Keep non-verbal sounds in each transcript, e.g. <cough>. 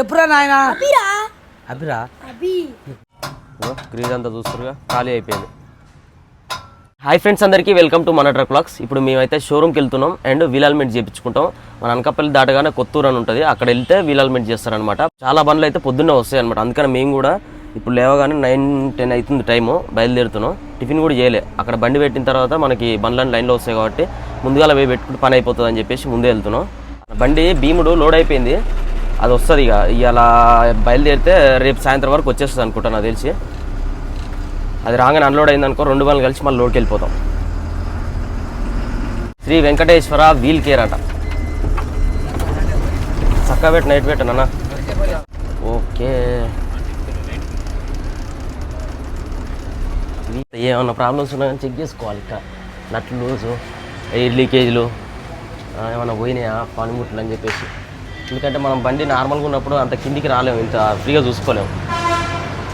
చెప్పురా నాయన. అభిరా అభిరా అభి గ్రీజ్ అంతా చూస్తురుగా? ఖాళీ అయిపోయింది. హాయ్ ఫ్రెండ్స్ అందరికీ వెల్కమ్ టు మన ట్రక్ బ్లాగ్స్ ఇప్పుడు మేమైతే షోరూమ్కి వెళ్తున్నాం అండ్ వీలాల్మెంట్ చేయించుకుంటాం మన అనకాపల్లి దాటగానే కొత్తూరు అని ఉంటుంది. అక్కడ వెళ్తే వీలాల్మెంట్ చేస్తారనమాట చాలా బండ్లు అయితే పొద్దున్నే వస్తాయి అనమాట అందుకని మేము కూడా ఇప్పుడు లేవగానే నైన్ టెన్ అవుతుంది టైము బయలుదేరుతున్నాం. టిఫిన్ కూడా చేయలే. అక్కడ బండి పెట్టిన తర్వాత మనకి బండ్లని లైన్లో వస్తాయి కాబట్టి ముందుగా పోయి పెట్టుకుంటే పని అయిపోతుంది అని చెప్పేసి ముందే వెళ్తున్నాం. బండి భీముడు లోడ్ అయిపోయింది. అది వస్తుంది ఇక. ఇలా బయలుదేరితే రేపు సాయంత్రం వరకు వచ్చేస్తుంది అనుకుంటా నాకు తెలిసి. అది రాగానే అన్లోడ్ అయింది అనుకో రెండు వాళ్ళు కలిసి మళ్ళీ లోడ్కి వెళ్ళిపోతాం. శ్రీ వెంకటేశ్వర వీల్ కేర్ అట. చక్కగా పెట్టి నైట్ పెట్టనన్నా ఓకే. ఏమన్నా ప్రాబ్లమ్స్ ఉన్నాయని చెక్ చేసుకోవాలి ఇక్కడ నట్లు లూజు ఎయిర్ లీకేజ్లు ఏమైనా పోయినాయా? పనిముట్లు అని చెప్పేసి. ఎందుకంటే మనం బండి నార్మల్గా ఉన్నప్పుడు అంత కిందికి రాలేము ఇంత ఫ్రీగా చూసుకోలేము.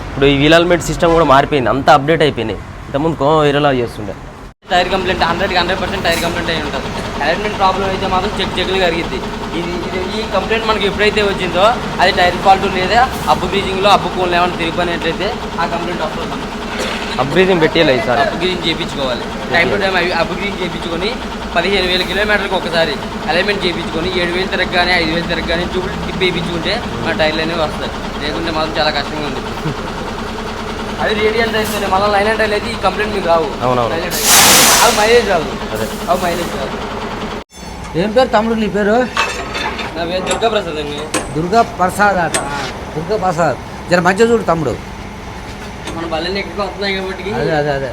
ఇప్పుడు ఈ వీలాల్మెంట్ సిస్టమ్ కూడా మారిపోయింది అంత అప్డేట్ అయిపోయినాయి ఇంతకుముందు కో వేరేలా చేస్తుండే. టైర్ కంప్లైంట్ హండ్రెడ్కి హండ్రెడ్ పర్సెంట్ టైర్ కంప్లైంట్ అయి ఉంటుంది. అలైన్మెంట్ ప్రాబ్లం అయితే మాత్రం చెక్ చెక్లు కరిగింది ఇది ఇది ఈ కంప్లైంట్ మనకి ఎప్పుడైతే వచ్చిందో అది టైర్ ఫాల్ట్ లేదా అప్పు బ్రీజింగ్లో అప్పు కోళ్ళు ఏమైనా తిరిగిపోయినట్లయితే ఆ కంప్లైంట్ వస్తుంది అప్గ్రేడింగ్ పెట్టేయాలి ఈసారి అప్పు గ్రీన్ చేయించుకోవాలి. టైం టు టైం అప్పు గ్రీన్ చేయించుకొని పదిహేను వేల కిలోమీటర్కి ఒకసారి అలైన్మెంట్ చేయించుకొని ఏడు వేలు తిరగగానే ఐదు వేలు తిరగగానే ట్యూబుల్ టిప్ వేయించుకుంటే మన టైర్లు అనేవి వస్తాయి. లేకుంటే మాత్రం చాలా కష్టంగా ఉంది. అది రేడియల్ టైర్స్ మళ్ళీ లైన్ టైర్లు అయితే ఈ కంప్లైంట్ మీకు రావు. అవునవును. అవి మైలేజ్ రాదు. అదే. అవి మైలేజ్ రాదు. ఏం పేరు తమ్ముడు నీ పేరు? నా పేరు దుర్గా ప్రసాద్ అండి. దుర్గా ప్రసాద్ అట. దుర్గా ప్రసాద్ జర మంచిగా చూడు తమ్ముడు. మన ఎక్కడికి వస్తున్నాయి కాబట్టి. అదే అదే అదే.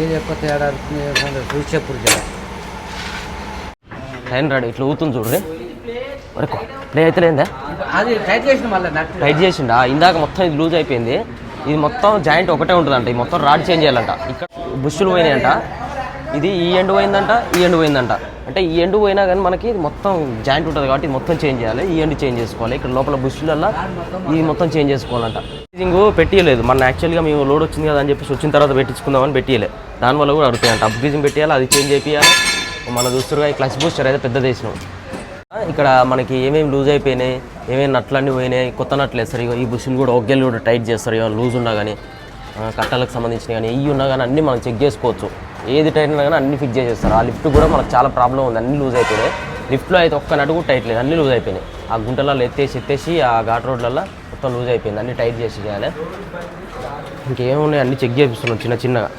ఏది ఎక్కువ తేడా చూసి చెప్పుడు జర. టైం రాడు ఇట్లా ఊతుంది చూడు మరి ప్లే అయితే లేదా అది టైట్ చేసిన మళ్ళీ నట్టు టైట్ చేసిండా? ఇందాక మొత్తం ఇది లూజ్ అయిపోయింది. ఇది మొత్తం జాయింట్ ఒకటే ఉంటుందంట. ఈ మొత్తం రాడ్ చేంజ్ చేయాలంట. ఇక్కడ బుష్లు పోయినాయంట. ఇది ఈ ఎండ్ పోయిందంట ఈ ఎండ్ పోయిందంట. అంటే ఈ ఎండు పోయినా కానీ మనకి ఇది మొత్తం జాయింట్ ఉంటుంది కాబట్టి ఇది మొత్తం చేంజ్ చేయాలి ఈ ఎండ్ చేంజ్ చేసుకోవాలి. ఇక్కడ లోపల బుష్లల్లో ఇది మొత్తం చేంజ్ చేసుకోవాలంట. రీజింగ్ పెట్టియలేదు. మన యాక్చువల్గా మేము లోడ్ వచ్చింది కదా అని చెప్పేసి వచ్చిన తర్వాత పెట్టించుకుందామని పెట్టియలే. దానివల్ల కూడా అడుగుతాయంట అప్గ్రీజింగ్ పెట్టేయాలి అది చేంజ్ చేయాలి మన చూస్తురుగా ఈ క్లచ్ బూస్టర్ అయితే పెద్ద దేశం. ఇక్కడ మనకి ఏమేమి లూజ్ అయిపోయినాయి ఏమేమి నట్లన్నీ పోయినాయి కొత్త నట్లు వేస్తారు. ఇగో ఈ బుషులు కూడా ఒగ్గెలు కూడా టైట్ చేస్తారు. ఇక లూజ్ ఉన్నా కానీ కట్టలకు సంబంధించిన కానీ ఇవి ఉన్నా కానీ అన్నీ మనం చెక్ చేసుకోవచ్చు. ఏది టైట్ ఉన్నా కానీ అన్ని ఫిక్స్ చేసేస్తారు. ఆ లిఫ్ట్ కూడా మనకు చాలా ప్రాబ్లం ఉంది. అన్ని లూజ్ అయిపోయినాయి లిఫ్ట్లో అయితే ఒక్క నడుగు కూడా టైట్ లేదు. అన్ని లూజ్ అయిపోయినాయి. ఆ గుంటలలో ఎత్తేసి ఎత్తేసి ఆ ఘాట్ రోడ్లలో మొత్తం లూజ్ అయిపోయింది. అన్ని టైట్ చేసి చేయాలి ఇంకేమున్నాయి అన్ని చెక్ చేపిస్తున్నాం చిన్న చిన్నగా.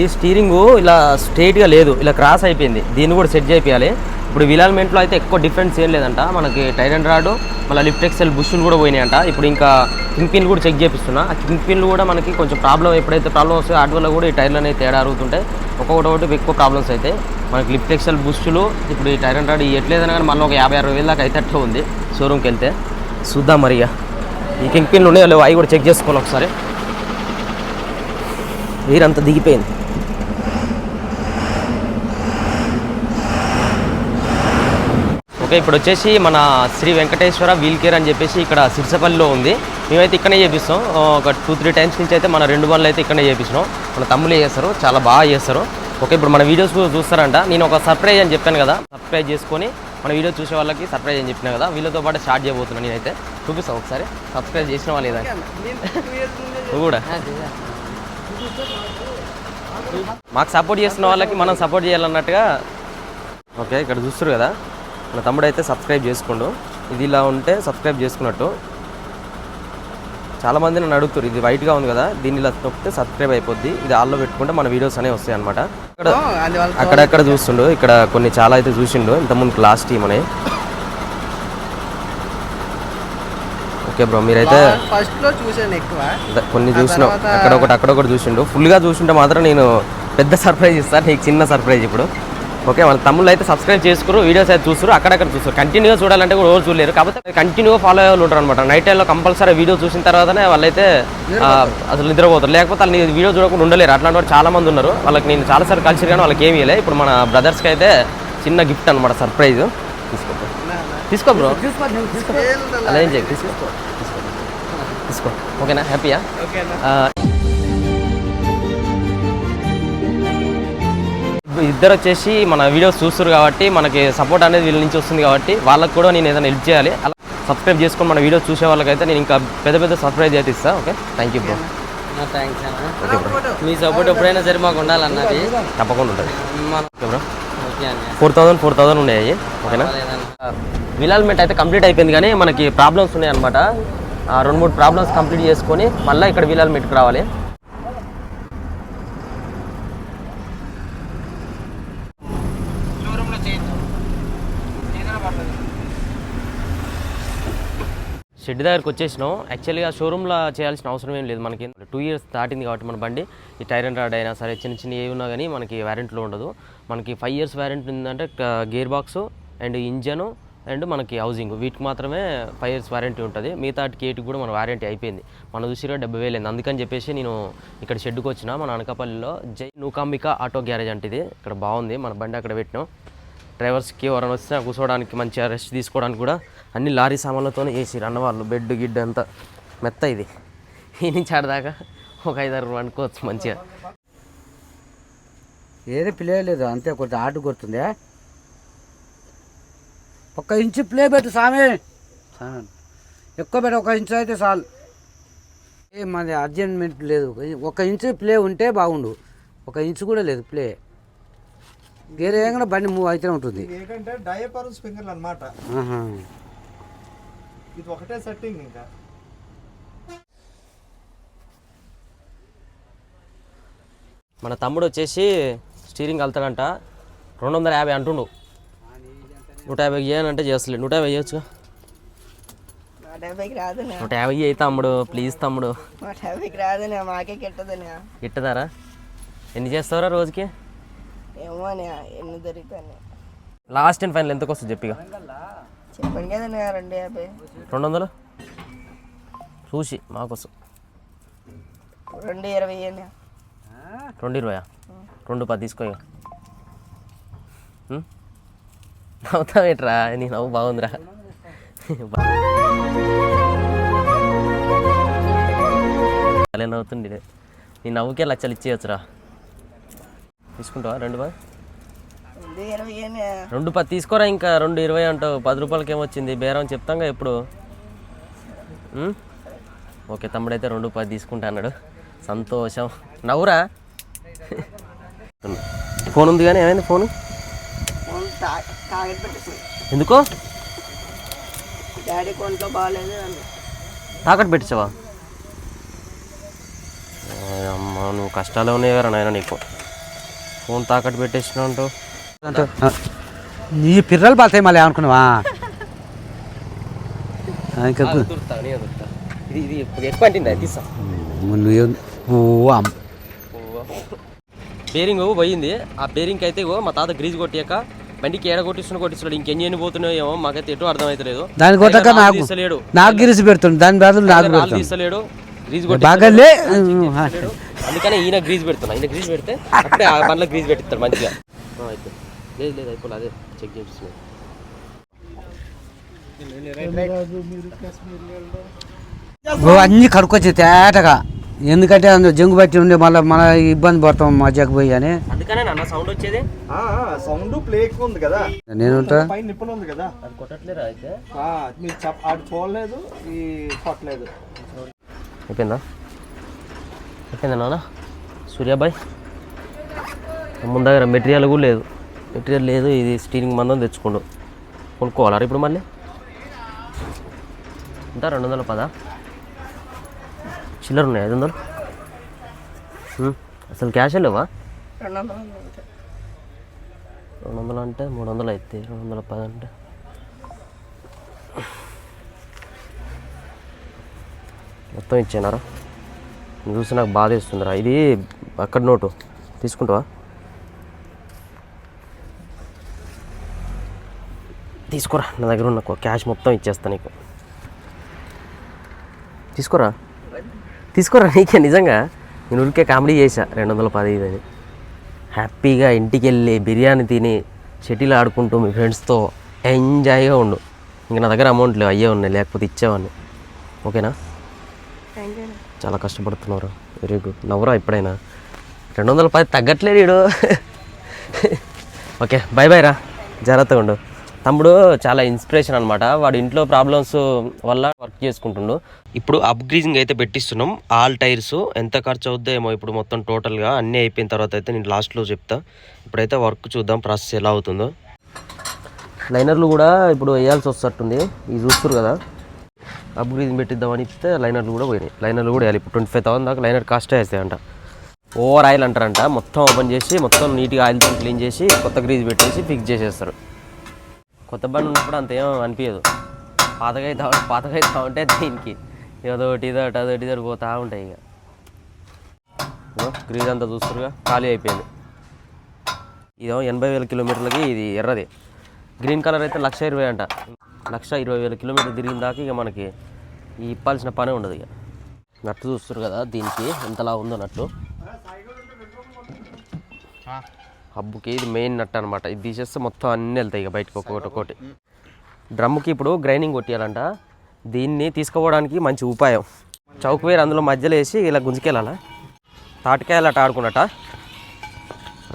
ఈ స్టీరింగు ఇలా స్ట్రైట్గా లేదు. ఇలా క్రాస్ అయిపోయింది. దీన్ని కూడా సెట్ చేయాలి ఇప్పుడు విలాల్మెంట్లో అయితే ఎక్కువ డిఫరెన్స్ ఏం లేదంట. మనకి టైర్ అండ్ రాడ్ మళ్ళీ లిఫ్ట్ ఎక్సెల్ బుషులు కూడా పోయినాయంట. ఇప్పుడు ఇంకా కింగ్ పిన్ కూడా చెక్ చేపిస్తున్నా. ఆ కింగ్ పిన్లు కూడా మనకి కొంచెం ప్రాబ్లం ఎప్పుడైతే ప్రాబ్లం వస్తాయో వాటి వల్ల కూడా ఈ టైర్లు అనేవి తేడా అరుగుతుంటాయి. ఒక్కొక్కటి ఒకటి ఎక్కువ ప్రాబ్లమ్స్ అయితే. మనకి లిఫ్ట్ ఎక్సెల్ బుష్లు ఇప్పుడు ఈ టైర్ అండ్ రాడ్ ఎట్లేదన్నా కానీ మళ్ళీ ఒక యాభై అరవై వేలు దాకా అయితే అట్లా ఉంది షోరూమ్కి వెళ్తే. చూద్దాం మరి ఈ కింగ్ పిన్లు ఉన్నాయో లేవో అవి కూడా చెక్ చేసుకోవాలి ఒకసారి. వీరంతా దిగిపోయింది. ఓకే ఇప్పుడు వచ్చేసి మన శ్రీ వెంకటేశ్వర వీల్ కేర్ అని చెప్పేసి ఇక్కడ సిరిసపల్లిలో ఉంది. మేమైతే ఇక్కడనే చేపిస్తాం. ఒక టూ త్రీ టైమ్స్ నుంచి అయితే మన రెండు బండ్లు అయితే ఇక్కడనే చేపిస్తున్నాం. మన తమ్ములే చేస్తారు చాలా బాగా చేస్తారు. ఓకే ఇప్పుడు మన వీడియోస్ కూడా చూస్తారంట. నేను ఒక సర్ప్రైజ్ అని చెప్పాను కదా సర్ప్రైజ్ చేసుకొని మన వీడియో చూసే వాళ్ళకి సర్ప్రైజ్ అని చెప్పిన కదా వీళ్ళతో పాటు స్టార్ట్ చేయబోతున్నాను నేనైతే. చూపిస్తాను ఒకసారి? సబ్స్క్రైబ్ చేసిన వాళ్ళు నువ్వు కూడా? మాకు సపోర్ట్ చేస్తున్న వాళ్ళకి మనం సపోర్ట్ చేయాలన్నట్టుగా. ఓకే ఇక్కడ చూస్తారు కదా. మన తమ్ముడు అయితే సబ్స్క్రైబ్ చేసుకోండు. ఇది ఇలా ఉంటే సబ్స్క్రైబ్ చేసుకున్నట్టు. చాలామంది నన్ను అడుగుతారు ఇది వైట్గా ఉంది కదా దీన్ని ఇలా నొక్కితే సబ్స్క్రైబ్ అయిపోద్ది. ఇది ఆల్లో పెట్టుకుంటే మన వీడియోస్ అనేవి వస్తాయి అనమాట అక్కడ అక్కడక్కడ చూస్తుండు ఇక్కడ కొన్ని చాలా అయితే చూసిండు ఇంతకుముందు క్లాస్ టీమ్ అని. ఓకే బ్రో మీరైతే చూసాను ఎక్కువ. కొన్ని చూసినావు. అక్కడ ఒకటి అక్కడ ఒకటి చూసిండు ఫుల్గా చూసింటే మాత్రం నేను పెద్ద సర్ప్రైజ్ ఇస్తాను నీకు చిన్న సర్ప్రైజ్ ఇప్పుడు. ఓకే వాళ్ళ తమ్ముళ్ళు అయితే సబ్స్క్రైబ్ చేసుకురు వీడియోస్ అయితే చూస్తారు అక్కడక్కడ చూస్తారు కంటిన్యూగా చూడాలంటే కూడా రోజు చూడలేరు. కాకపోతే కంటిన్యూగా ఫాలో అయ్యే వాళ్ళు ఉంటారు అనమాట నైట్ టైంలో కంపల్సరీ వీడియో చూసిన తర్వాతనే వాళ్ళైతే అసలు నిద్రపోతారు. లేకపోతే వాళ్ళు వీడియో చూడకుండా ఉండలేరు. అట్లాంటి వాళ్ళు చాలా మంది ఉన్నారు. వాళ్ళకి నేను చాలాసార్లు కలిసి కానీ వాళ్ళకి ఏమీ లేదు ఇప్పుడు మన బ్రదర్స్కి అయితే చిన్న గిఫ్ట్ అనమాట సర్ప్రైజ్ తీసుకో తీసుకో బ్రో అలా ఏం చేయ తీసుకో. తీసుకో. తీసుకో ఓకేనా హ్యాపీయా ఇద్దరు వచ్చేసి మన వీడియోస్ చూస్తారు కాబట్టి మనకి సపోర్ట్ అనేది వీళ్ళ నుంచి వస్తుంది కాబట్టి వాళ్ళకి కూడా నేను ఏదైనా హెల్ప్ చేయాలి. అలా సబ్స్క్రైబ్ చేసుకొని మన వీడియోస్ చూసే వాళ్ళకైతే నేను ఇంకా పెద్ద పెద్ద సర్ప్రైజ్ అయితే ఇస్తాను okay thank you bro thanks అన్న. మీ సపోర్ట్ ఎప్పుడైనా సరే మాకు ఉండాలన్నది. తప్పకుండా ఉంటుంది. Bro four thousand four thousand ఉన్నాయి ఓకేనా? విలాల్మెంట్ అయితే కంప్లీట్ అయిపోయింది కానీ మనకి ప్రాబ్లమ్స్ ఉన్నాయి అనమాట రెండు మూడు ప్రాబ్లమ్స్ కంప్లీట్ చేసుకొని మళ్ళీ ఇక్కడ విలాల్మెంట్కి రావాలి. షెడ్ దగ్గరకు వచ్చేసినాం. యాక్చువల్గా షోరూమ్లో చేయాల్సిన అవసరం ఏం లేదు మనకి. టూ ఇయర్స్ దాటింది కాబట్టి మన బండి ఈ టైర్ అండ్ రాడ్ అయినా సరే చిన్న చిన్న ఏవి ఉన్నా కానీ మనకి వారంటీలో ఉండదు. మనకి ఫైవ్ ఇయర్స్ వారంటీ ఉందంటే gear box and engine and మనకి హౌసింగ్ వీటికి మాత్రమే ఫైవ్ ఇయర్స్ వారంటీ ఉంటుంది. మిగతాటికి కేటికి కూడా మన వారంటీ అయిపోయింది. మన చూసిగా డెబ్బై వేలు అయింది. అందుకని చెప్పేసి నేను ఇక్కడ షెడ్కి వచ్చిన మన అనకాపల్లిలో జై నూకాంబిక ఆటో గ్యారేజ్ అంటే ఇది. ఇక్కడ బాగుంది. మన బండి అక్కడ పెట్టినాం. డ్రైవర్స్కి ఎవరైనా వస్తే కూర్చోవడానికి మంచిగా రెస్ట్ తీసుకోవడానికి కూడా అన్ని లారీ సామాన్లతోనే వేసిరు అన్నవాళ్ళు బెడ్ గిడ్ అంతా. మెత్త ఇది. ఈ నుంచి ఆడదాకా ఒక ఐదారు వండుకోవచ్చు మంచిగా. ఏది ప్లే లేదు అంతే కొంచెం ఆట కొడుతుందే. ఒక్క ఇంచు ప్లే పెట్టు సామి. ఎక్కువ పెట్టు ఒక ఇంచు అయితే చాలు. ఏ మాది అర్జెంట్మెంట్ లేదు. ఒక ఇంచు ప్లే ఉంటే బాగుండు. ఒక ఇంచు కూడా లేదు ప్లే వేరే ఏమైనా బండి మూవ్ అయితేనే ఉంటుంది. స్ప్రింగర్లు అన్నమాట. ఆహా. ఇది ఒకటే సెట్టింగ్ ఇంకా. మన తమ్ముడు వచ్చేసి స్టీరింగ్ వెళ్తాడంట. రెండు వందల యాభై అంటుండు. నూట యాభై చేయనంటే చేస్తలేదు నూట యాభై చేయొచ్చు నూట యాభై అయ్యి తమ్ముడు ప్లీజ్ తమ్ముడు. మాకే ఇట్టదారా ఎన్ని చేస్తావురా రోజుకి? ఏమో ఎన్ని దొరుకుతాయి లాస్ట్ అండ్ ఫైనల్ ఎంతకు వస్తుంది చెప్పిగా చెప్పండి రెండు యాభై. రెండు వందలు చూసి మాకోసం. రెండు ఇరవై రెండు ఇరవయా? రెండు పది తీసుకో? నవ్వుతావేట్రా? నీ నవ్వు బాగుందిరా. అలా నవ్వుతుండే. నీ నవ్వుకే లచ్చలు ఇచ్చేయచ్చురా. తీసుకుంటావా రెండు పది రెండు పది తీసుకోరా ఇంకా రెండు ఇరవై అంటావు. పది రూపాయలకి ఏమొచ్చింది బేరం చెప్తాంగా ఎప్పుడు? ఓకే తమ్ముడైతే రెండు పది తీసుకుంటా అన్నాడు. సంతోషం. నవ్వురా? ఫోన్ ఉంది కానీ ఏమైంది ఫోన్? ఎందుకో? డాడీ కొంట్లో బాగాలేదు తాకట్టు పెట్టించావా? అమ్మ నువ్వు కష్టాలు ఉన్నాయి కదా నాయన నీకు. ఫోన్ తాకట్టు పెట్టేసినావు అంటావు. నీ పిర్రలు పడతాయి మళ్ళీ అనుకున్నావా? ఇంకా బేరింగ్ పోయింది. ఆ బేరింగ్ అయితే మా తాత గ్రీజ్ కొట్టాక బండికి ఏడ కొట్టిస్తున్నా కొట్టిస్తున్నాడు ఇంకెన్ని పోతున్నాయో ఏమో మాకైతే ఎటు అర్థమైతలేదు. దాని కొట్టక నాకు తీస్తలేడు. నాకు గిరిసి పెడుతుంది దాని బదులు నాకు తీస్తలేడు. గ్రీజ్ బాగా లే కొట్టి అందుకనే ఈయన గ్రీజ్ పెడుతున్నా. ఈయన గ్రీజ్ పెడితే అప్పుడే ఆ బండ్లో గ్రీజ్ పెట్టిస్తాడు మంచిగా. లేదు లేదు అయిపోలే అదే చెక్ చేస్తున్నాడు ఓ అన్ని కడుక్కొచ్చి తేటగా. ఎందుకంటే అందులో జంగు బట్టి ఉండి మళ్ళీ మన ఇబ్బంది పడతాం మధ్యకు పోయి అని. అందుకనే సౌండ్ వచ్చేది? సౌండ్ ప్లే ఎక్కువ ఉంది కదా. నేను ఉంటా? పైన నిప్పులు ఉంది కదా. అది కొట్టట్లేరా అయితే? ఆ, మీరు చెప్ ఆడు చూడలేదు ఈ కొట్టలేదు. అయిపోయిందా? అయిపోయిందా నాన్న? సూర్యాబాయ్? ముందు దగ్గర మెటీరియల్ కూడా లేదు. మెటీరియల్ లేదు ఇది స్టీరింగ్ మందం తెచ్చుకోండు. కొనుక్కోవాలా ఇప్పుడు మళ్ళీ? ఎంత రెండు వందల పదా? చిల్లర ఉన్నాయి ఐదు వందలు? అసలు క్యాష్ లేవా? రెండు వందలు అంటే మూడు వందలు అయితే రెండు వందల పది అంటే. మొత్తం ఇచ్చానారా చూసి నాకు బాధ వేస్తుందిరా ఇది అక్కడ నోటు. తీసుకుంటావా? తీసుకోరా నా దగ్గర ఉన్న క్యాష్ మొత్తం ఇచ్చేస్తా నీకు. తీసుకోరా. తీసుకోరా నీకే నిజంగా. నేను ఉరికే కామెడీ చేశా రెండు వందల పది ఇది అని. హ్యాపీగా ఇంటికి వెళ్ళి బిర్యానీ తిని షటిల్ ఆడుకుంటూ మీ ఫ్రెండ్స్తో ఎంజాయ్గా ఉండు. ఇంక నా దగ్గర అమౌంట్ లేవు అయ్యే ఉన్నాయి లేకపోతే ఇచ్చేవాడిని. ఓకేనా? చాలా కష్టపడుతున్నారు వెరీ గుడ్. నవ్వురా ఎప్పుడైనా. రెండు వందల పది తగ్గట్లేదు <laughs> ఓకే బై బై రా. జాగ్రత్తగా ఉండు. తమ్ముడు చాలా ఇన్స్పిరేషన్ అనమాట వాడు ఇంట్లో ప్రాబ్లమ్స్ వల్ల వర్క్ చేసుకుంటుండు. ఇప్పుడు అప్గ్రీజింగ్ అయితే పెట్టిస్తున్నాం. ఆల్ టైర్స్ ఎంత ఖర్చు అవుద్దో ఏమో ఇప్పుడు మొత్తం టోటల్గా అన్నీ అయిపోయిన తర్వాత అయితే నేను లాస్ట్లో చెప్తా. ఇప్పుడైతే వర్క్ చూద్దాం ప్రాసెస్ ఎలా అవుతుందో. లైనర్లు కూడా ఇప్పుడు వేయాల్సి వస్తట్టుంది ఇది చూస్తారు కదా. అప్గ్రీజింగ్ పెట్టిద్దామని ఇస్తే లైనర్లు కూడా పోయినాయి. లైనర్లు కూడా వేయాలి. ఇప్పుడు ట్వంటీ ఫైవ్ థౌసండ్ దాకా లైనర్ కాస్టే వేస్తాయంట. ఓవర్ ఆయిల్ అంటారంట. మొత్తం ఓపెన్ చేసి మొత్తం నీట్గా ఆయిల్తో క్లీన్ చేసి కొత్త గ్రీజ్ పెట్టేసి ఫిక్స్ చేసేస్తారు. కొత్త బండి ఉన్నప్పుడు అంత ఏం అనిపించదు పాతగా అవుతా పాతగా అవుతా ఉంటే దీనికి. ఏదో ఒకటి ఇదో ఒకటి అదొకటి ఇదో పోతా ఉంటాయి ఇక గ్రీజ్ అంతా చూస్తారుగా ఖాళీ అయిపోయింది. ఇదో ఎనభై వేల కిలోమీటర్లకి ఇది ఎర్రది. గ్రీన్ కలర్ అయితే లక్ష ఇరవై అంట. లక్ష ఇరవై వేల కిలోమీటర్లు తిరిగిన దాకా ఇక మనకి ఈ ఇప్పాల్సిన పనే ఉండదు ఇక నట్టు చూస్తారు కదా దీనికి ఎంతలా ఉందో నట్లు హబ్బుకి ఇది మెయిన్ నట్ అనమాట ఇది తీసేస్తే మొత్తం అన్నీ వెళ్తాయి ఇక బయటకు ఒక్కొక్కటి ఒక్కొక్కటి డ్రమ్ముకి ఇప్పుడు గ్రైండింగ్ కొట్టియాలంట. దీన్ని తీసుకుపోవడానికి మంచి ఉపాయం. చౌక్ వేరు అందులో మధ్యలో వేసి ఇలా గుంజుకెళ్ళాలా? తాటికాయలు అట ఆడుకున్నట.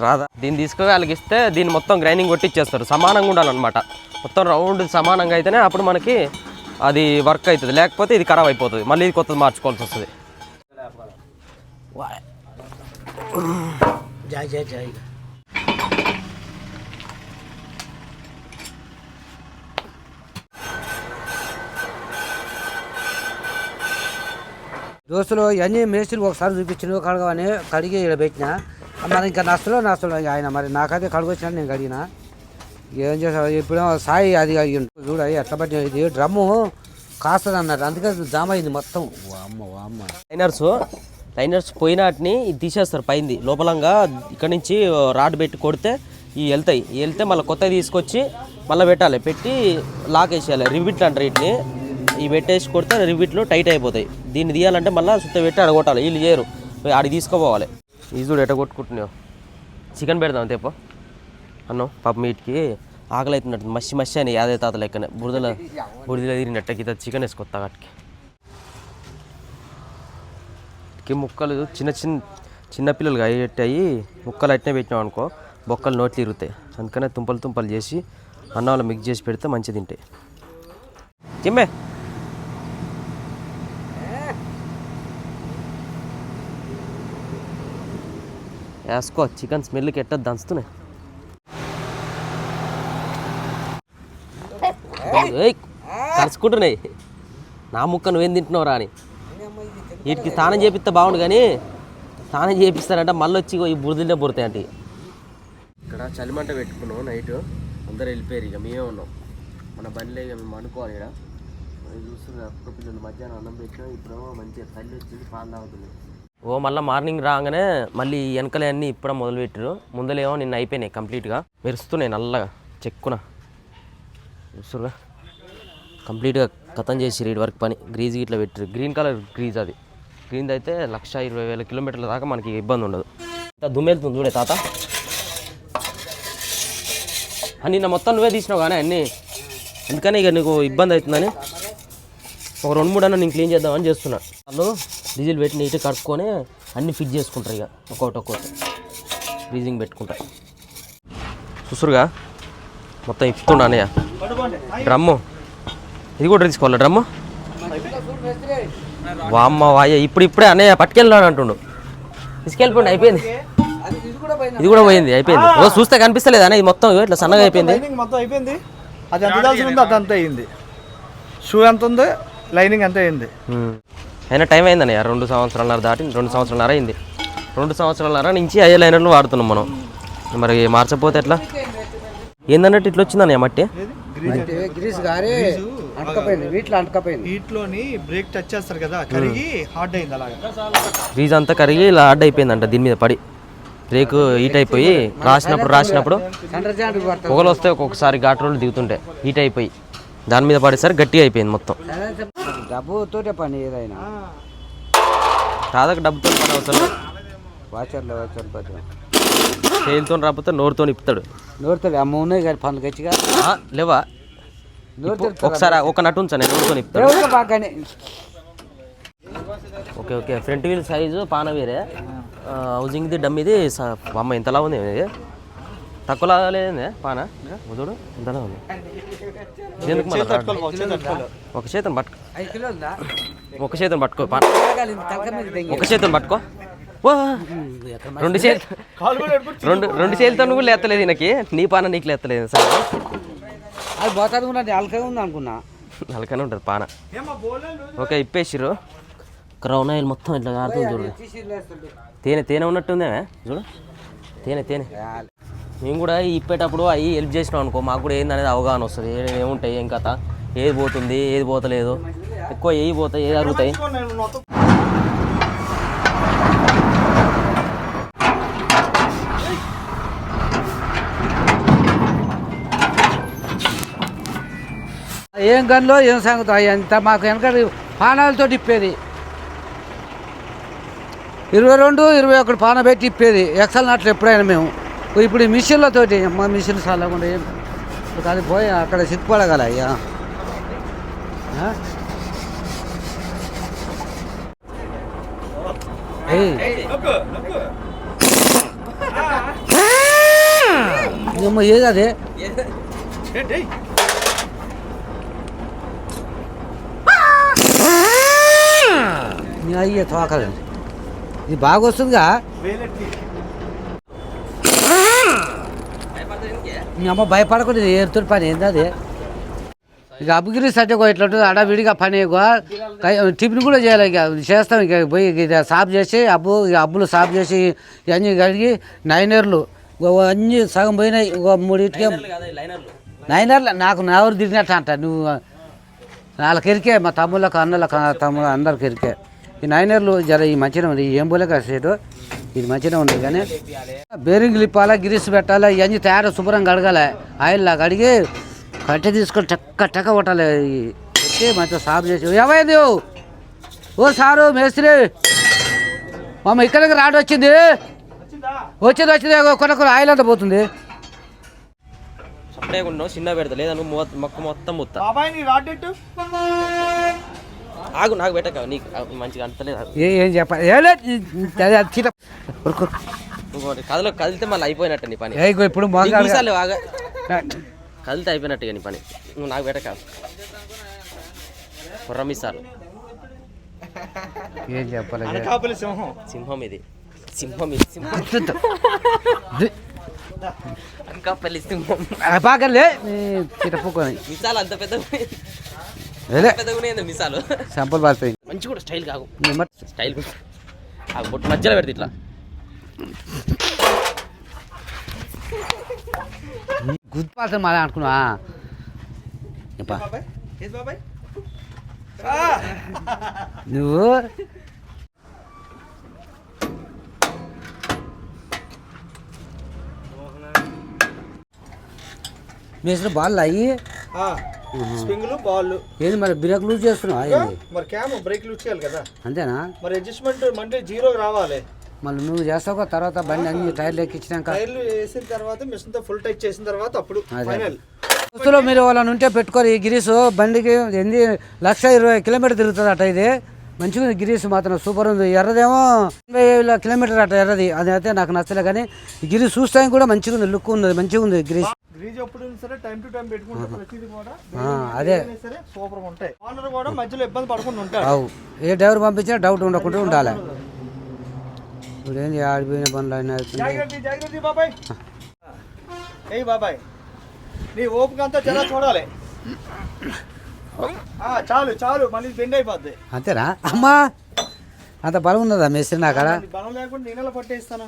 రాదా? దీన్ని తీసుకుని వాళ్ళకి ఇస్తే దీన్ని మొత్తం గ్రైండింగ్ కొట్టిచ్చేస్తారు. సమానంగా ఉండాలన్నమాట. మొత్తం రౌండ్ సమానంగా అయితేనే అప్పుడు మనకి అది వర్క్ అవుతుంది లేకపోతే ఇది ఖరాబ్ అయిపోతుంది. మళ్ళీ ఇది కొత్తది మార్చుకోవాల్సి వస్తుంది. దోస్తులు ఇవన్నీ మేస్త్రి ఒకసారి చూపించిన కడగవని కడిగి ఇక్కడ పెట్టిన. మరి ఇంకా నష్టలో నష్టలో ఆయన మరి నాకైతే కడుగొచ్చినా నేను కడిగిన. ఏం చేసా ఇప్పుడు సాయి అది. చూడ ఎట్లా పట్టిన ఇది డ్రమ్ము కాస్తుంది అన్నారు అందుకే జామ అయింది మొత్తం. వామ్మ వామ్మ. లైనర్స్ లైనర్స్ పోయినాటిని తీసేస్తారు పైంది. లోపలంగా ఇక్కడ నుంచి రాడ్ పెట్టి కొడితే ఇవి వెళ్తాయి. వెళ్తే మళ్ళీ కొత్తవి తీసుకొచ్చి మళ్ళీ పెట్టాలి. పెట్టి లాక్ వేసేయాలి. రివిట్లు అంటారు వీటిని. ఇవి పెట్టేసి కొడితే రివిట్లు టైట్ అయిపోతాయి. దీన్ని తీయాలంటే మళ్ళీ సుత్త పెట్టి అడగొట్టాలి. వీళ్ళు చేయరు. పోయి ఆడికి తీసుకోపోవాలి. ఈ చూడు ఎట్ట కొట్టుకుంటున్నావు చికెన్ పెడదాం తేపో అన్నం పాప మీట్కి ఆకలి అవుతున్నట్టు మసి మసి అని యాదే తాత లెక్కనే. బురదల బురదలో తిరిగినట్టు. చికెన్ వేసుకొత్త వాటికి. ఈ ముక్కలు చిన్న చిన్న చిన్నపిల్లలు అయ్యేటాయి ముక్కలు అట్నే పెట్టినాం అనుకో బొక్కలు నోట్లు ఇరుగుతాయి. అందుకనే తుంపలు తుంపలు చేసి అన్నంలో మిక్స్ చేసి పెడితే మంచి తింటాయి చిమ్మే వేసుకో చికెన్ స్మెల్కి ఎట్ట దంచుతున్నాయి. కలుసుకుంటున్నాయి. నా ముక్క నువ్వేం తింటున్నావురా అని. వీటికి స్నానం చేపిస్తే బాగుండు కానీ స్నానం చేపిస్తారంట మళ్ళీ వచ్చి ఈ బురదలే బురతాయి అంటే ఇక్కడ చలిమంట పెట్టుకున్నాం నైట్. అందరు వెళ్ళిపోయారు ఇక మేమే ఉన్నాం. మన బండిలో ఇక మేము అనుకోవాలి ఇక్కడ అది చూస్తున్నా అక్క పిల్లలు మధ్యాహ్నం అన్నం పెట్టినా ఇప్పుడు మంచిగా తల్లి వచ్చింది పాలు తాగుతుంది. ఓ మళ్ళీ మార్నింగ్ రాగానే మళ్ళీ వెనకలే అన్నీ ఇప్పుడే మొదలుపెట్టారు ముందలేమో నిన్న అయిపోయినాయి కంప్లీట్గా. మెరుస్తున్నాయి నల్లగా చెక్కున. చూస్తురుగా కంప్లీట్గా కథం చేసి రీడ్ వర్క్ పని. గ్రీజ్ ఇట్లా పెట్టారు గ్రీన్ కలర్ గ్రీజ్ అది. క్లీన్ది అయితే లక్ష ఇరవై వేల కిలోమీటర్ల దాకా మనకి ఇబ్బంది ఉండదు. ఇంత దుమ్మెళ్తుంది చూడే తాత. నిన్న మొత్తం నువ్వే తీసినావు కానీ అన్నీ. అందుకని ఇక నీకు ఇబ్బంది అవుతుందని? ఒక రెండు మూడు అన్న నేను క్లీన్ చేద్దామని చేస్తున్నా. వాళ్ళు డీజిల్ పెట్టి నీట్గా కడుక్కొని అన్నీ ఫిట్ చేసుకుంటారు ఇక. ఒక్కొక్కటి ఒక్కొక్కటి ఫ్రీజింగ్ పెట్టుకుంటారు చూసురుగా. మొత్తం ఇప్పుతున్నా అన్నయ్య డ్రమ్ము. ఇది కూడా తీసుకోవాలా డ్రమ్ము. వామ్మ వాయ ఇప్పుడు ఇప్పుడే అన్నయ్య పట్టుకెళ్ళాను అంటుండు. తీసుకెళ్ళిపోండి అయిపోయింది. ఇది కూడా పోయింది అయిపోయింది. ఓ చూస్తే కనిపిస్తలేదు అన్న ఇది మొత్తం ఇట్లా సన్నగా అయిపోయింది. మొత్తం అయిపోయింది. అది ఎంత దాల్సి ఉందో అది అంత అయింది. షూ ఎంత ఉందో? లైనింగ్ ఎంత అయింది. అయినా టైం అయింది అన్నయ్య రెండు సంవత్సరాలన్నర దాటి రెండు సంవత్సరాలన్నర అయింది. రెండు సంవత్సరాలన్నర నుంచి అయ్యే లైనర్లు వాడుతున్నాం మనం. మరి మార్చకపోతే ఎట్లా? ఏందన్నట్టు ఇట్లా వచ్చిందన్నయ్య మట్టి? అంటే గ్రీస్ గారి అంటకపోయింది వీటిలో అంటకపోయింది. వీటిలోని బ్రేక్ టచ్ చేస్తారు కదా కరిగి హార్డ్ అయింది అలాగా. ఫ్రీజ్ అంతా కరిగి ఇలా అడ్డ అయిపోయిందంట దీని మీద పడి. బ్రేక్ హీట్ అయిపోయి రాసినప్పుడు రాసినప్పుడు పొగలు వస్తే ఒక్కొక్కసారి ఘాట్ రోడ్లు దిగుతుంటే హీట్ అయిపోయి. దాని మీద పడేసరికి గట్టిగా అయిపోయింది మొత్తం. డబ్బుతోటే పని ఏదైనా. రాదక డబ్బుతో పని అవసరం వాచర్లో వాచర్ పట్టు చేయిలతో రాకపోతే నోరుతో ఇప్పుతాడు నోరుతుంది అమ్మ ఉన్నాయి కానీ పనులు గచ్చిగా ఆ, లేవా. ఒకసారి ఒక నటు ఉంచా నేను నోరుతో ఇప్పుతాడు okay okay. Front wheel size పాన వేరే. డమ్ ఇది అమ్మ ఇంతలా ఉంది ఇది? తక్కువ లేదే పాన? ముదుడు ఇంతలో ఉంది. ఎందుకు? ఒక చేతిని పట్టుకో. ఐదు కిలో ఉందా? ఒక చేతిని పట్టుకో పాన. ఒక చేతిని పట్టుకో. రెండు చేతులు. రెండు రెండు చేతులతో కూడా లేత్తలేదు ఈయనకి. నీ పాన నీకు లేత్తలేదు సార్. అది పోతాను కూడా అలకగా ఉంది అనుకున్నా. నలకనే ఉంటుంది పాన. ఓకే ఇప్పేసిర్రు. క్రౌన్ ఆయిల్ మొత్తం ఇట్లా కారుతుంది చూడు. తేనె తేనె ఉన్నట్టుందే చూడు. తేనె తేనె. మేము కూడా ఇప్పేటప్పుడు అవి హెల్ప్ చేసినాం అనుకో మాకు కూడా ఏందనేది అవగాహన వస్తుంది. ఏముంటాయి ఏం కథ? ఏది పోతుంది ఏది పోతలేదు? ఎక్కువ ఏవి పోతాయి ఏది అరుగుతాయి? ఏం గన్లో ఏం సంగతి? అంత మాకు వెనక పానాలతో ఇప్పేది. ఇరవై రెండు ఇరవై ఒకటి పాన పెట్టి ఇప్పేది. ఎక్సల్ నాట్లు ఎప్పుడైనా మేము. ఇప్పుడు ఈ మిషన్లతోటి మా మిషన్ చల్లకుండా ఏం అది పోయి అక్కడ సిక్కుపడగల అయ్యా. ఏది అదే ఏంటి నీ అయ్యే తోకలండి ఇది బాగా వస్తుందిగా. మీ అమ్మ భయపడకూడదు ఏరుతున్న పని ఏంది అది? ఇక అబ్బగిరి సత్యకో ఇట్లా ఆడ విడిగా పని టిఫిన్ కూడా చేయాలి ఇక. చేస్తాం ఇక. పోయి ఇక సాఫ్ చేసి అబ్బు ఇక అబ్బులు సాఫ్ చేసి ఇవన్నీ కడిగి నైనర్లు. అన్నీ సగం పోయినాయి. ఇగో మూడింటికే నైనర్లు. నాకు నవరు తిరిగినట్టు అంట. నువ్వు వాళ్ళకి మా తమ్ముళ్ళకు అన్నలకు తమ్ముడు అందరికి ఇరికే ఈ నైనర్లు జర ఈ మంచిగా ఉంది ఏం పోలే కాసేటు ఇది మంచిగా ఉంది కానీ బేరింగ్ లిప్పాలా గిరీస్ పెట్టాలా ఇవన్నీ తయారు శుభ్రం కడగాలి ఆయిల్ లాగా కడిగి కట్టె తీసుకొని టక్క టక్క కొట్టాలి. పెట్టి మంచిగా సాఫ్ చేసి ఏమైంది? ఓ సారు మేస్త్రి. మామ ఇక్కడికి రాడు వచ్చింది. వచ్చింది వచ్చింది. కొనకు ఆయిల్ అంతా పోతుంది. చిన్న పెడతా. లేదా నువ్వు మొత్తం మొత్తం రాడ్డెట్టు ఆగు నాకు పెట్టక నీకు. మంచిగా అంటలేదు ఏ ఏం చెప్పాలి కథలో కదిలితే మళ్ళీ అయిపోయినట్టు నీ పని. ఇప్పుడు కదిలితే అయిపోయినట్టు నీ పని. నువ్వు నాకు పెట్టక. కుర్ర మిసాలు. ఏం చెప్పాలి సింహం. సింహం ఇది. సింహం ఇది సింహం. <laughs> అనకాపల్లి సింహం. చిటపుకొని మిసాలు అంత పెద్ద మిసాలు? సంపలు పడతాయి మంచి కూడా స్టైల్ మట్ స్టైల్. ఆ బొట్టు మధ్యలో పెడితే ఇట్లా. అనుకున్నా చెప్పా బాబాయ్ ఏది బాబాయ్ నువ్వు? వేసిన బాల్ అయ్యి? స్ప్రింగ్లు బాల్ ఏంది మరి బ్రేక్ లూజ్ చేస్తున్నావు మరి క్యామ్ బ్రేక్ లూజ్ చేయాలి కదా. అంతేనా? మరి అడ్జస్ట్మెంట్ మంటే జీరోకి రావాలి. మళ్ళీ నువ్వు చేస్తావు తర్వాత బండి అన్ని టైర్లు ఎక్కించినాక. టైర్లు వేసిన తర్వాత మిషన్తో ఫుల్ టైట్ చేసిన తర్వాత అప్పుడు. ఫైనల్ దోస్తులో మీరు వాళ్ళని ఉంటే పెట్టుకోరు. ఈ గిరీసు బండికి ఎన్ని లక్ష ఇరవై కిలోమీటర్ తిరుగుతుంది అట ఇది. మంచిగా ఉంది. గిరీస్ మాత్రం సూపర్ ఉంది. ఎర్రదేమో ఎనభై వేల కిలోమీటర్ అట ఎర్రది. అది అయితే నాకు నచ్చలే కానీ గిరీస్ చూస్తానికి కూడా మంచిగా ఉంది. లుక్ ఉంది మంచిగా ఉంది గిరీస్. గ్రీజ్ ఎప్పుడు సరే టైం టు టైం పెట్టుకుంటే ప్రతిదీ కూడా ఆ, అదే. సరే సూపర్ ఉంటాయి. ఓనర్ కూడా మధ్యలో ఇబ్బంది పడకుండా ఏ డ్రైవర్ పంపించినా డౌట్ ఉండకుండా ఉండాలి. ఇప్పుడు ఏంది ఆడిపోయిన పనులు అయినా అవుతుంది. జాగ్రత్త జాగ్రత్త బాబాయ్. ఏయ్ బాబాయ్ నీ ఓపిక అంతా జరా చూడాలి. చాలు చాలు మళ్ళీ బెండ్ అయిపోద్ది. అంతేనా? అమ్మా! అంత బలం ఉన్నదా మేస్త్రి నా కాడ? నీ బలం లేకుండా నేనెలా పట్టేస్తాను?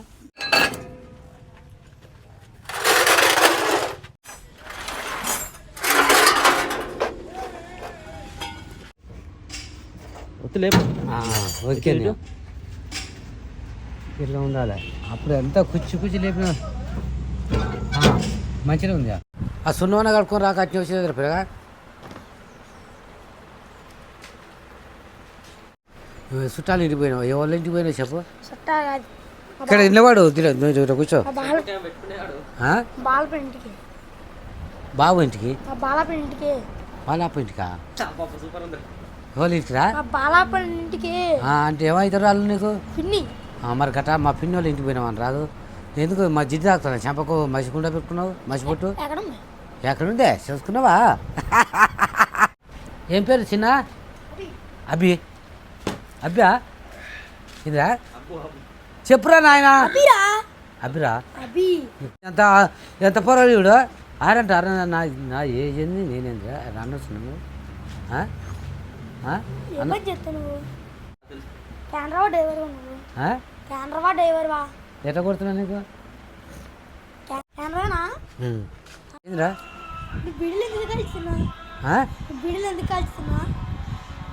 ఓకే. ఇట్లా ఉండాలి. అప్పుడు ఎంత కుచ్చి కుచ్చి లేపిన. ఆ, మంచిగా ఉంది ఆ సున్నవన కడుక్కొని రాక అట్నే వచ్చేది పిల్లగా? చుట్టాలు ఇంటికి పోయినావు? ఏ వాళ్ళ ఇంటికి పోయినావు చెప్పు? ఇక్కడ నిలబడు తిర- నువ్వు ఇక్కడ కూర్చో. బాబు ఇంటికి. వాళ్ళప్ప ఇంటికా? అంటే ఏమవుతారు వాళ్ళు నీకు? పిన్ని. మరి గట్ట మా పిన్ని వాళ్ళ ఇంటికి పోయినామని రాదు. ఎందుకు? మా జిడ్డు తాగుతున్నా చెంపకు మసికుండా పెట్టుకున్నావు? మసిపొట్టు? ఎక్కడ ఉంది ఎక్కడుందే? చూసుకున్నావా? <laughs> ఏం పేరు చిన్న? అభి. అబ్బా. ఇదిరా. చెప్పురా నాయన. అభిరా. అభిరా. అభి. ఎంత ఎంత పొరలు చూడు ఆరంట అర నా నా ఏజ్ ఏంది? నేనేంది అన్నొస్తున్నాను ఎట్లా కొడుతున్నా నీకు. ఏందిరా?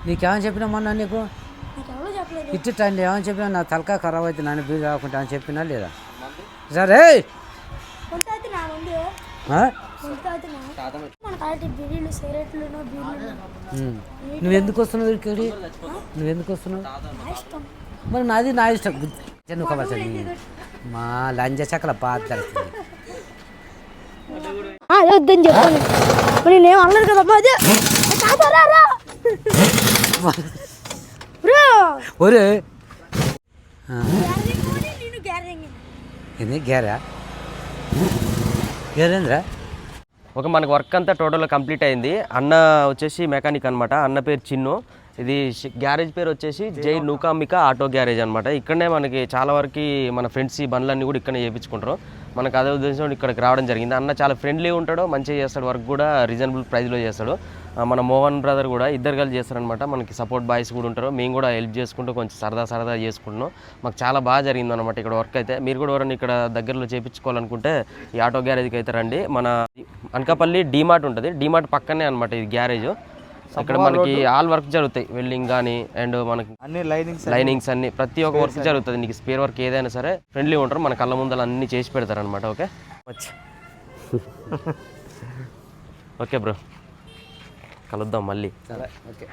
నీకేమని చెప్పినా మొన్న నీకు? చెప్పలేదు. ఇట్టిట్టండి ఏమని చెప్పినా నా తలకా ఖరాబ్ అయితే నన్ను బీరు కాకుండా అని చెప్పినా లేదా? సరే నువ్వెందుకు వస్తున్నావు ఇక్కడి నువ్వెందుకు వస్తున్నావు మరి నాది నా ఇష్టం. మా లంజ చక్కల తడుస్తుంది. అదే వద్దని చెప్పాను మరి నేనేం అనలేదు కదమ్మా అదే. తాతారా రా బ్రో ఒరే. ఏంది గ్యారా? గ్యారేంద్రా? ఓకే మనకు వర్క్ అంతా టోటల్ కంప్లీట్ అయింది. అన్న వచ్చేసి మెకానిక్ అనమాట అన్న పేరు చిన్ను. ఇది గ్యారేజ్ పేరు వచ్చేసి జై నూకాంబిక ఆటో గ్యారేజ్ అనమాట ఇక్కడనే మనకి చాలా వరకు మన ఫ్రెండ్స్ ఈ బండ్లన్నీ కూడా ఇక్కడనే చేయించుకుంటారు మనకు అదే ఉద్దేశం ఇక్కడికి రావడం జరిగింది. అన్న చాలా ఫ్రెండ్లీ ఉంటాడు మంచిగా చేస్తాడు వర్క్ కూడా రీజనబుల్ ప్రైస్లో చేస్తాడు. మన మోహన్ బ్రదర్ కూడా ఇద్దరు కలిసి చేస్తారనమాట మనకి సపోర్ట్ బాయ్స్ కూడా ఉంటారు. మేము కూడా హెల్ప్ చేసుకుంటూ కొంచెం సరదా సరదా చేసుకుంటున్నాం. మాకు చాలా బాగా జరిగింది అనమాట ఇక్కడ వర్క్ అయితే. మీరు కూడా ఎవరైనా ఇక్కడ దగ్గరలో చేయించుకోవాలనుకుంటే ఈ ఆటో గ్యారేజ్కి అయితే రండి. మన అనకాపల్లి డీమార్ట్ ఉంటుంది. డీమార్ట్ పక్కనే అనమాట ఇది గ్యారేజ్ అక్కడ మనకి ఆల్ వర్క్ జరుగుతాయి. వెల్డింగ్ కానీ అండ్ మనకి అన్ని లైనింగ్స్ లైనింగ్స్ అన్ని ప్రతి ఒక్క వర్క్ జరుగుతుంది. నీకు స్పేర్ వర్క్ ఏదైనా సరే ఫ్రెండ్లీ ఉంటారు. మన కళ్ళ ముందర అన్ని చేసి పెడతారు అనమాట ఓకే? <laughs> ఓకే బ్రో కలుద్దాం మళ్ళీ. సరే ఓకే